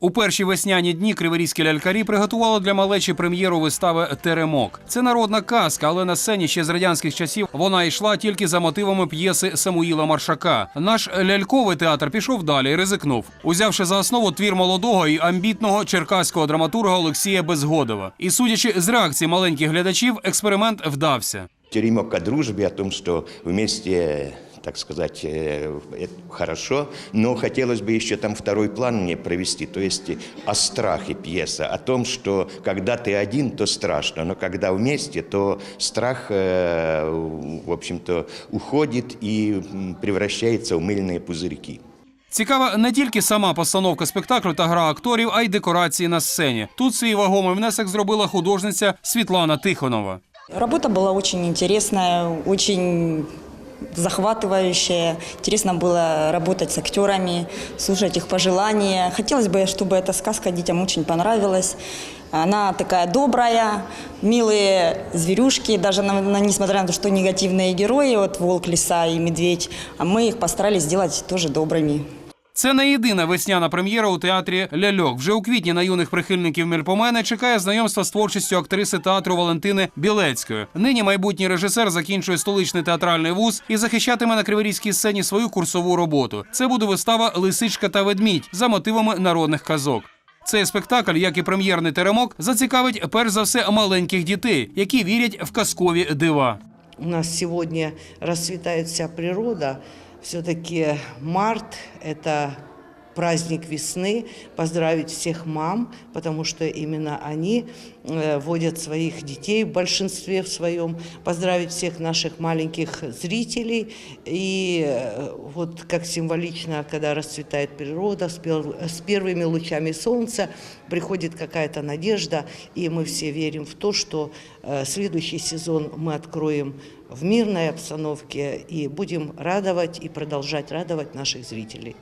У перші весняні дні криворізькі лялькарі приготували для малечі прем'єру вистави Теремок. Це народна казка, але на сцені ще з радянських часів вона йшла тільки за мотивами п'єси Самуїла Маршака. Наш ляльковий театр пішов далі і ризикнув, узявши за основу твір молодого і амбітного черкаського драматурга Олексія Безгодова. І судячи з реакції маленьких глядачів, експеримент вдався. Теремок о дружбе, о том, что вместе, так сказать, э, это хорошо, но хотелось бы еще там второй план мне провести, то есть о страхе пьеса, о том, что когда ты один, то страшно, но когда вместе, то страх, э, в общем-то, уходит и м, превращается в мыльные пузырьки. Цікава не тільки сама постановка спектаклю та гра акторів, а й декорації на сцені. Тут свій вагомий внесок зробила художниця Світлана Тихонова. Работа была очень интересная, очень захватывающая. Интересно было работать с актерами, слушать их пожелания. Хотелось бы, чтобы эта сказка детям очень понравилась. Она такая добрая, милые зверюшки, даже на- на- несмотря на то, что негативные герои, вот волк, лиса и медведь, а мы их постарались сделать тоже добрыми. Це не єдина весняна прем'єра у театрі Ляльок. Вже у квітні на юних прихильників Мельпомени чекає знайомство з творчістю актриси театру Валентини Білецької. Нині майбутній режисер закінчує столичний театральний вуз і захищатиме на криворізькій сцені свою курсову роботу. Це буде вистава Лисичка та ведмідь за мотивами народних казок. Цей спектакль, як і прем'єрний теремок, зацікавить перш за все маленьких дітей, які вірять в казкові дива. У нас расцветает вся природа. Все-таки март – это праздник весны. Поздравить всех мам, потому что именно они э, водят своих детей в большинстве в своем. Поздравить всех наших маленьких зрителей. И э, вот как символично, когда расцветает природа, с пер- с первыми лучами солнца приходит какая-то надежда, и мы все верим в то, что э, следующий сезон мы откроем в мирной обстановке и будем радовать и продолжать радовать наших зрителей.